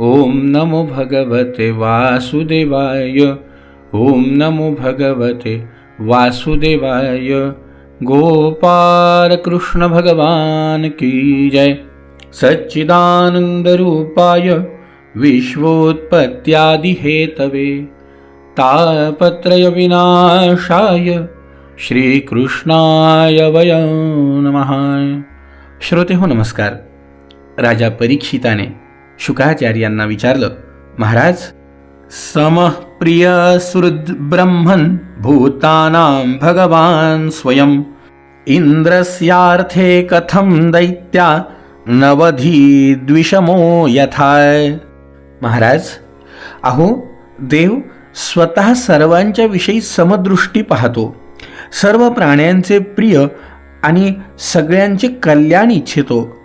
ओम नमो भगवते वासुदेवाय। ओम नमो भगवते वासुदेवाय। गोपाल कृष्ण भगवान की जय। सच्चिदानंद रूपाय विश्वोत्पत्त्यादि हेतवे तापत्रय विनाशाय श्रीकृष्णाय वयं नमः। श्रोते हो नमस्कार। राजा परीक्षिताने शुकाचार्यांना विचारलं महाराज समप्रिय ब्रह्मन भूतानां भगवान स्वयं इंद्रस्यार्थे कथं दैत्या नवधी द्विषमो यथाय? महाराज अहो देव स्वतः सर्वांच्या विषयी समदृष्टी पाहतो. सर्व प्राण्यांचे प्रिय आणि सगळ्यांचे कल्याण इच्छितो.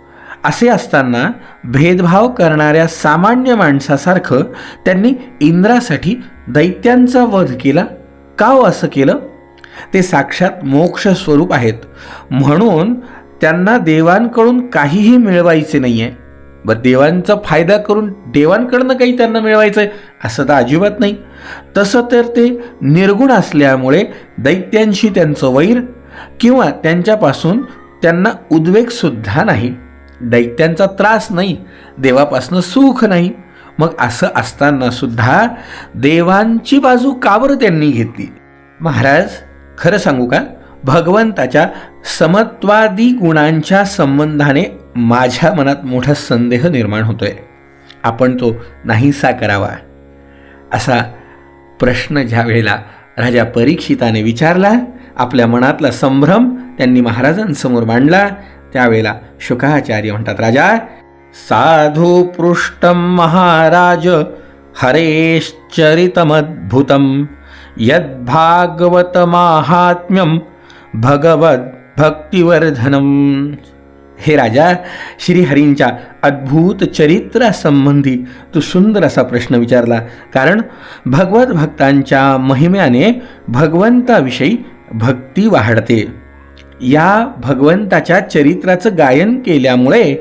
असे असताना भेदभाव करणाऱ्या सामान्य माणसासारखं त्यांनी इंद्रासाठी दैत्यांचा वध केला. का हो असं केलं? ते साक्षात मोक्ष स्वरूप आहेत. म्हणून त्यांना देवांकडून काहीही मिळवायचे नाही आहे व देवांचा फायदा करून देवांकडनं काही त्यांना मिळवायचं आहे असं तर अजिबात नाही. तसं तर ते निर्गुण असल्यामुळे दैत्यांशी त्यांचं वैर किंवा त्यांच्यापासून त्यांना उद्वेगसुद्धा नाही. दैत्यांचा त्रास नाही देवापासनं सुख नाही. मग असं असताना सुद्धा देवांची बाजू का बरं त्यांनी घेतली. महाराज खरं सांगू का? भगवंताच्या समत्वादी गुणांच्या संबंधाने माझ्या मनात मोठा संदेह निर्माण होतोय. आपण तो नाहीसा करावा. असा प्रश्न ज्या वेळेला राजा परीक्षिताने विचारला आपल्या मनातला संभ्रम त्यांनी महाराजांसमोर मांडला त्यावेळेला शुकाचार्य म्हणतात राजा साधू पृष्ट महाराज हरेश्चरितमद्भुतम। यद्भागवत माहात्म्यम भगवत भक्तिवर्धनम। हे राजा श्रीहरींच्या अद्भुत चरित्रासंबंधी तू सुंदर असा प्रश्न विचारला कारण भगवत भक्तांच्या महिम्याने भगवंताविषयी भक्ती वाढते. या भगवंताच्या चरित्राचं गायन केल्यामुळे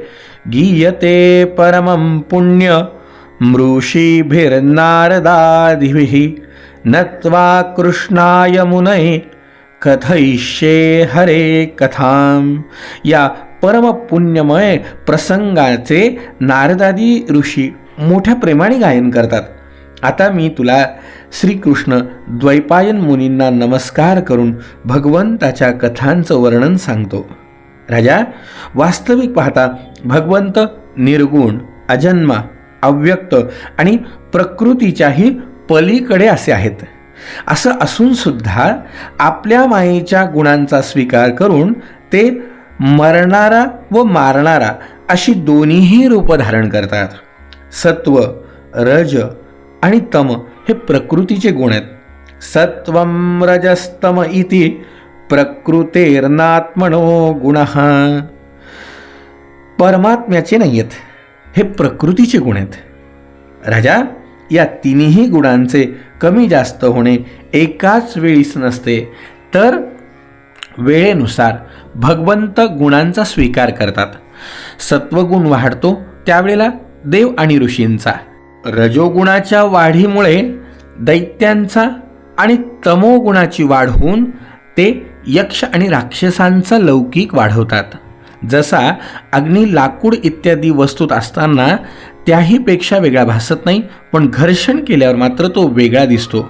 गीयते परमं पुण्य मृषीभिर्नारदादिभिः नत्वा कृष्णाय मुनये कथयिष्ये हरे कथाम। या परमपुण्यमय प्रसंगाचे नारदादी ऋषी मोठ्या प्रेमाने गायन करतात. आता मी तुला श्रीकृष्ण द्वैपायन मुनींना नमस्कार करून भगवंताच्या कथांचं वर्णन सांगतो. राजा वास्तविक पाहता भगवंत निर्गुण अजन्मा अव्यक्त आणि प्रकृतीच्याही पलीकडे असे आहेत. असं असूनसुद्धा आपल्या मायेच्या गुणांचा स्वीकार करून ते मरणारा व मारणारा अशी दोन्हीही रूपं धारण करतात. सत्व रज आणि तम हे प्रकृतीचे गुण आहेत. सत्वम रजस्तम इति प्रकृतेर्नात्मनो गुण. परमात्म्याचे नाही आहेत हे प्रकृतीचे गुण आहेत. राजा या तिन्ही गुणांचे कमी जास्त होणे एकाच वेळीच नसते तर वेळेनुसार भगवंत गुणांचा स्वीकार करतात. सत्वगुण वाढतो त्यावेळेला देव आणि ऋषींचा. रजोगुणाच्या वाढीमुळे दैत्यांचा आणि तमोगुणाची वाढ होऊन ते यक्ष आणि राक्षसांचा लौकिक वाढवतात जसा अग्नी लाकूड इत्यादी वस्तूत असताना त्याहीपेक्षा वेगळा भासत नाही पण घर्षण केल्यावर मात्र तो वेगळा दिसतो.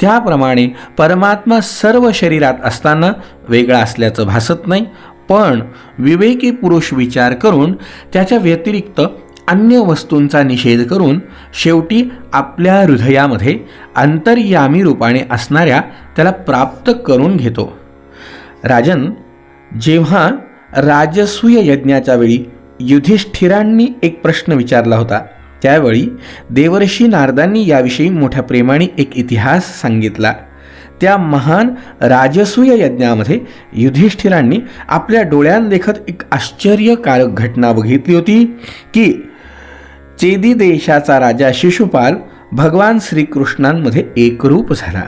त्याप्रमाणे परमात्मा सर्व शरीरात असताना वेगळा असल्याचं भासत नाही पण विवेकी पुरुष विचार करून त्याच्या व्यतिरिक्त अन्य वस्तूंचा निषेध करून शेवटी आपल्या हृदयामध्ये अंतर्यामी रूपाने असणाऱ्या त्याला प्राप्त करून घेतो. राजन जेव्हा राजसूय यज्ञाच्या वेळी युधिष्ठिरांनी एक प्रश्न विचारला होता त्यावेळी देवर्षी नारदांनी याविषयी मोठ्या प्रेमाने एक इतिहास सांगितला. त्या महान राजसूय यज्ञामध्ये युधिष्ठिरांनी आपल्या डोळ्यांदेखत एक आश्चर्यकारक घटना बघितली होती की चेदी देशाचा राजा शिशुपाल भगवान श्रीकृष्णांमध्ये एकरूप झाला.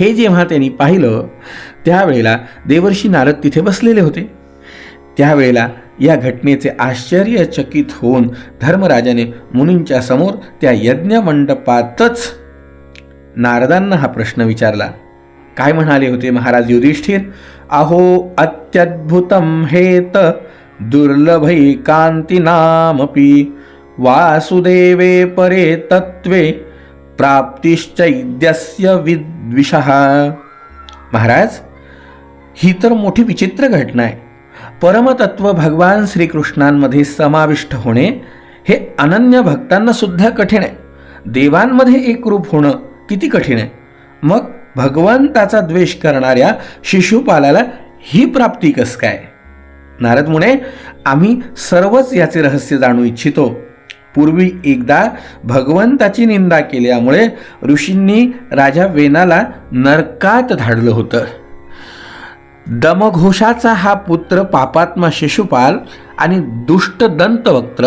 हे जेव्हा त्यांनी पाहिलं त्यावेळेला देवर्षी नारद तिथे बसलेले होते. त्यावेळेला या घटनेचे आश्चर्यचकित होऊन धर्मराजाने मुनींच्या समोर त्या यज्ञ मंडपातच नारदांना हा प्रश्न विचारला. काय म्हणाले होते महाराज युधिष्ठिर? अहो अत्यद्भुतम हेत दुर्लभैकान्तिनामपि वासुदेवे परे तत्वे प्राप्तिश्चैद्यस्य विद्विषः। महाराज ही तर मोठी विचित्र घटना आहे. परमतत्व भगवान श्रीकृष्णांमध्ये समाविष्ट होणे हे अनन्य भक्तांना सुद्धा कठीण आहे. देवांमध्ये एकरूप होणं किती कठीण आहे. मग भगवंताचा द्वेष करणाऱ्या शिशुपालाला ही प्राप्ती कस काय? नारद मुने आम्ही सर्वच याचे रहस्य जाणू इच्छितो. पूर्वी एकदा भगवंताची निंदा केल्यामुळे ऋषींनी राजा वेनाला नरकात धाडलं होतं. दमघोषाचा हा पुत्र पापात्मा शिशुपाल आणि दुष्ट दंतवक्त्र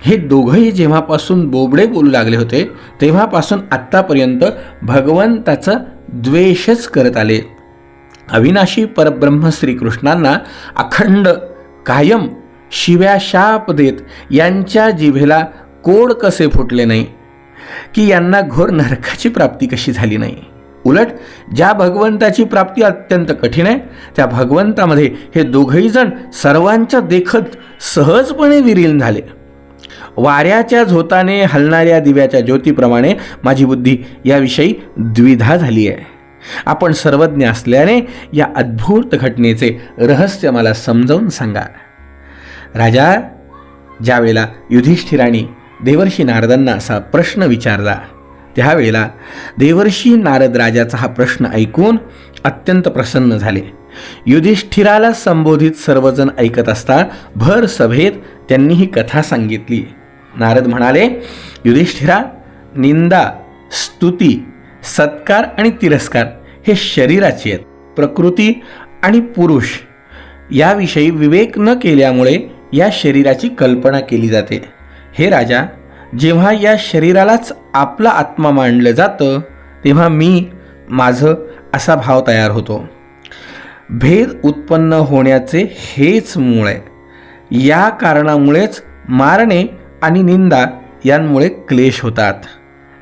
हे दोघंही जेव्हापासून बोबडे बोलू लागले होते तेव्हापासून आत्तापर्यंत भगवंताचं द्वेषच करत आले. अविनाशी परब्रह्म श्रीकृष्णांना अखंड कायम शिव्या शाप देत यांच्या जिभेला कोड कसे फुटले नाही? की यांना घोर नरकाची प्राप्ती कशी झाली नाही? उलट ज्या भगवंताची प्राप्ती अत्यंत कठीण आहे त्या भगवंतामध्ये हे दोघही जण सर्वांच्या देखत सहजपणे विलीन झाले. वाऱ्याच्या झोताने हलणाऱ्या दिव्याच्या ज्योतीप्रमाणे माझी बुद्धी याविषयी द्विधा झाली आहे. आपण सर्वज्ञ असल्याने या अद्भुत घटनेचे रहस्य मला समजावून सांगा. राजा ज्यावेळेला युधिष्ठिराणी देवर्षी नारदांना असा प्रश्न विचारला. त्यावेळेला देवर्षी नारद राजाचा हा प्रश्न ऐकून अत्यंत प्रसन्न झाले. युधिष्ठिराला संबोधित सर्वजण ऐकत असता भर सभेत त्यांनी ही कथा सांगितली. नारद म्हणाले युधिष्ठिरा निंदा स्तुती सत्कार आणि तिरस्कार हे शरीराचे आहेत. प्रकृती आणि पुरुष याविषयी विवेक न केल्यामुळे या शरीराची कल्पना केली जाते. हे राजा जेव्हा या शरीरालाच आपला आत्मा मानलं जातं तेव्हा मी माझं असा भाव तयार होतो. भेद उत्पन्न होण्याचे हेच मूळ आहे. या कारणामुळेच मारणे आणि निंदा यांमुळे क्लेश होतात.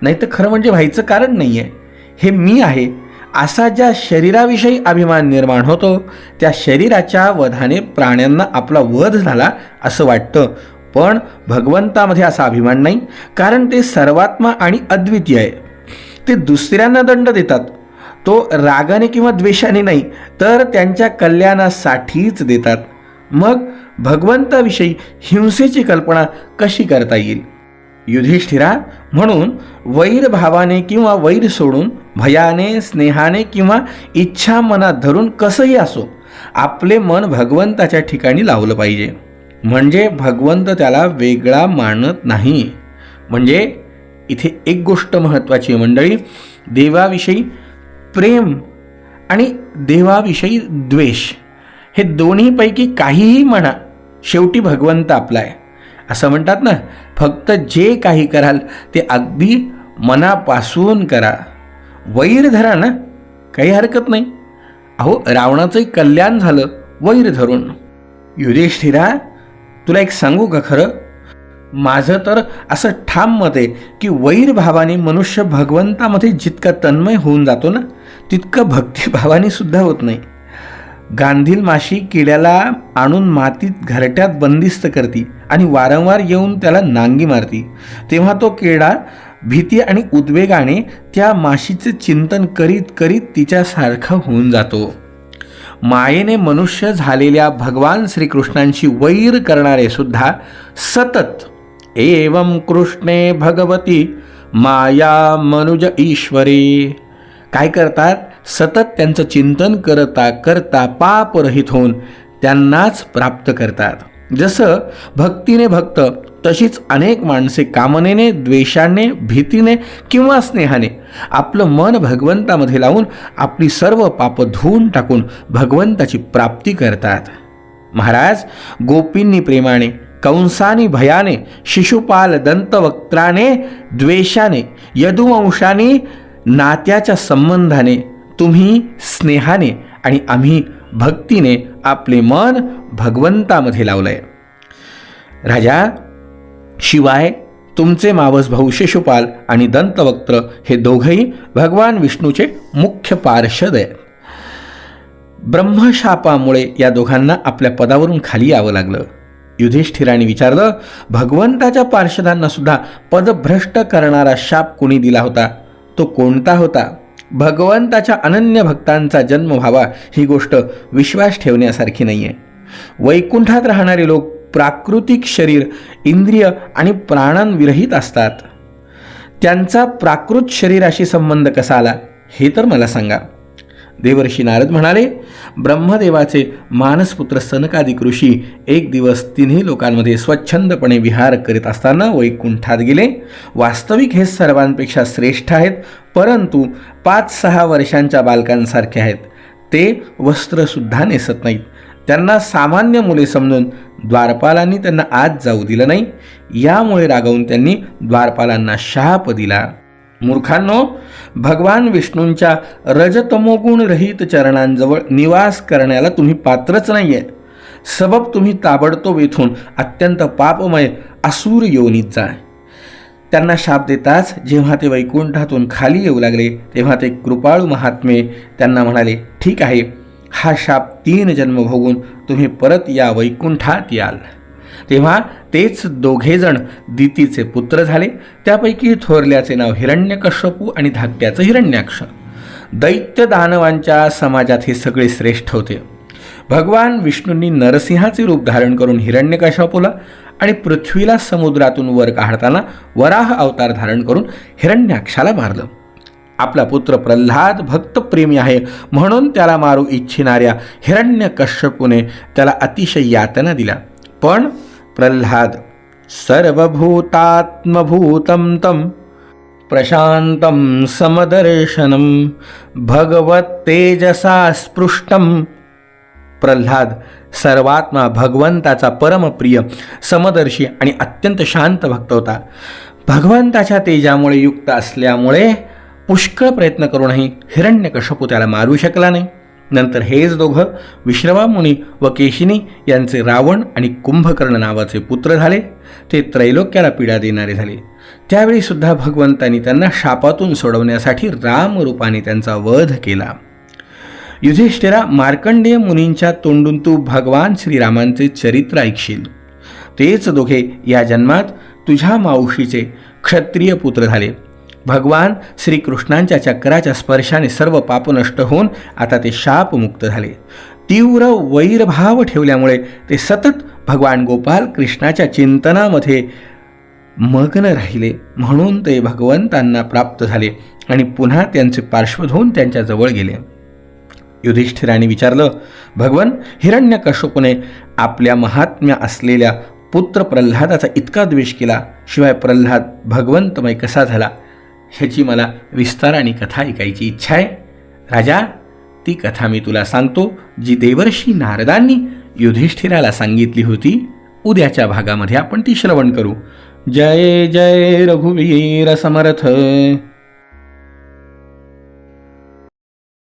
नाही तर खरं म्हणजे व्हायचं कारण नाही आहे हे मी आहे असा ज्या शरीराविषयी अभिमान निर्माण होतो त्या शरीराच्या वधाने प्राण्यांना आपला वध झाला असं वाटतं. पण भगवंतामध्ये असा अभिमान नाही कारण ते सर्वात्मा आणि अद्वितीय आहे. ते दुसऱ्यांना दंड देतात. तो रागाने किंवा द्वेषाने नाही तर त्यांच्या कल्याणासाठीच देतात. मग भगवंताविषयी हिंसेची कल्पना कशी करता येईल? युधिष्ठिरा म्हणून वैरभावाने किंवा वैर सोडून भयाने स्नेहाने किंवा इच्छा मनात धरून कसंही असो आपले मन भगवंताच्या ठिकाणी लावलं पाहिजे. म्हणजे भगवंत त्याला वेगळा मानत नाही. म्हणजे इथे एक गोष्ट महत्त्वाची आहे मंडळी देवाविषयी प्रेम आणि देवाविषयी द्वेष हे दोन्हीपैकी काहीही म्हणा शेवटी भगवंत आपला आहे असं म्हणतात ना फक्त जे काही कराल ते अगदी मनापासून करा. वैर धरा ना काही हरकत नाही. अहो रावणाचंही कल्याण झालं वैर धरून. युधिष्ठिरा तुला एक सांगू का खरं? माझं तर असं ठाम मत आहे की वैरभावाने मनुष्य भगवंतामध्ये जितका तन्मय होऊन जातो ना तितकं भक्तिभावाने सुद्धा होत नाही. गांधील माशी किड्याला आणून मातीत घरट्यात बंदिस्त करती आणि वारंवार येऊन त्याला नांगी मारती. तेव्हा तो किडा भीती आणि उद्वेगाने त्या माशीचे चिंतन करीत करीत तिच्यासारखा होऊन जातो. मायेने मनुष्य झालेल्या भगवान श्रीकृष्णांशी वैर करणारे सुद्धा सतत एवं कृष्णे भगवती माया मनुज ईश्वरी. काय करतात? सतत त्यांचं चिंतन करता करता पापरहित होऊन त्यांनाच प्राप्त करतात. जसं भक्तीने भक्त तशीच अनेक माणसे कामनेने द्वेषाने भीतीने किंवा स्नेहाने आपलं मन भगवंतामध्ये लावून आपली सर्व पापं धुवून टाकून भगवंताची प्राप्ती करतात. महाराज गोपींनी प्रेमाने कंसानी भयाने शिशुपाल दंतवक्त्राने द्वेषाने यदुवंशाने नात्याच्या संबंधाने तुम्ही स्नेहाने आणि आम्ही भक्तीने आपले मन भगवंतामध्ये लावलंय. राजा शिवाय तुमचे मावस भाऊ शिशुपाल आणि दंतवक्त्र हे दोघंही भगवान विष्णूचे मुख्य पार्षद आहेत. ब्रह्मशापामुळे या दोघांना आपल्या पदावरून खाली यावं लागलं. युधिष्ठिराने विचारलं भगवंताच्या पार्षदांना सुद्धा पदभ्रष्ट करणारा शाप कोणी दिला होता? तो कोणता होता? भगवंताच्या अनन्य भक्तांचा जन्म व्हावा ही गोष्ट विश्वास ठेवण्यासारखी नाही आहे वैकुंठात राहणारे लोक प्राकृतिक शरीर इंद्रिय आणि प्राणांविरहित असतात. त्यांचा प्राकृत शरीराशी संबंध कसा आला हे तर मला सांगा. देवर्षी नारद म्हणाले ब्रह्मदेवाचे मानसपुत्र सनकादिक ऋषी एक दिवस तिन्ही लोकांमध्ये स्वच्छंदपणे विहार करीत असताना वैकुंठात गेले. वास्तविक हे सर्वांपेक्षा श्रेष्ठ आहेत परंतु पाच सहा वर्षांच्या बालकांसारखे आहेत. ते वस्त्रसुद्धा नेसत नाहीत. त्यांना सामान्य मुले समजून द्वारपालांनी त्यांना आत जाऊ दिलं नाही. यामुळे रागावून त्यांनी द्वारपालांना शाप दिला. मूर्खांनो भगवान विष्णूंच्या रजतमोगुण रहित चरणांजवळ निवास करण्याला तुम्ही पात्रच नाही आहे सबब तुम्ही ताबडतोब येथून अत्यंत पापमय असुर योनीत जा. त्यांना शाप देताच जेव्हा ते वैकुंठातून खाली येऊ लागले तेव्हा ते कृपाळू महात्मे त्यांना म्हणाले ठीक आहे हा शाप तीन जन्म भोगून तुम्ही परत या वैकुंठात याल. तेव्हा तेच दोघेजण दितीचे पुत्र झाले. त्यापैकी थोरल्याचे नाव हिरण्यकश्यपू आणि धाकट्याचं हिरण्याक्ष. दैत्य दानवांच्या समाजात हे सगळे श्रेष्ठ होते. भगवान विष्णूंनी नरसिंहाचे रूप धारण करून हिरण्यकश्यपूला आणि पृथ्वीला समुद्रातून वर काढताना वराह अवतार धारण करून हिरण्याक्षाला मारलं. आपला पुत्र प्रल्हाद भक्तप्रेमी आहे म्हणून त्याला मारू इच्छिणाऱ्या हिरण्यकश्यपूने त्याला अतिशय यातना दिल्या. पण प्रल्हाद सर्वभूतात्मभूतं तं प्रशान्तं समदर्शनं भगवत्तेजसा स्पृष्टं। प्रल्हाद सर्वात्मा भगवंताचा परमप्रिय समदर्शी आणि अत्यंत शांत भक्त होता। भगवंताच्या तेजामुळे युक्त असल्यामुळे पुष्कळ प्रयत्न करूनही हिरण्यकश्यपू त्याला मारू शकला नाही। नंतर हेच दोघं विश्रवामुनी व केशिनी यांचे रावण आणि कुंभकर्ण नावाचे पुत्र झाले. ते त्रैलोक्याला पीडा देणारे झाले. त्यावेळी सुद्धा भगवंतांनी त्यांना शापातून सोडवण्यासाठी रामरूपाने त्यांचा वध केला. युधिष्ठिरा मार्कंडेय मुनींच्या तोंडून तू भगवान श्रीरामांचे चरित्र ऐकशील. तेच दोघे या जन्मात तुझ्या मावशीचे क्षत्रिय पुत्र झाले. भगवान श्रीकृष्णांच्या चक्राच्या स्पर्शाने सर्व पाप नष्ट होऊन आता ते शापमुक्त झाले. तीव्र वैरभाव ठेवल्यामुळे ते सतत भगवान गोपाल कृष्णाच्या चिंतनामध्ये मग्न राहिले. म्हणून ते भगवंतांना प्राप्त झाले आणि पुन्हा त्यांचे पार्श्वधून त्यांच्याजवळ गेले. युधिष्ठिराने विचारलं भगवन हिरण्यकश्यपूने आपल्या महात्म्य असलेल्या पुत्र प्रल्हादाचा इतका द्वेष केला. शिवाय प्रल्हाद भगवंतमय कसा झाला? ह्याची मला विस्ताराने कथा ऐकायची इच्छा आहे. राजा ती कथा मी तुला सांगतो जी देवर्षी नारदांनी युधिष्ठिराला सांगितली होती. उद्याच्या भागामध्ये आपण ती श्रवण करू. जय जय रघुवीर समर्थ.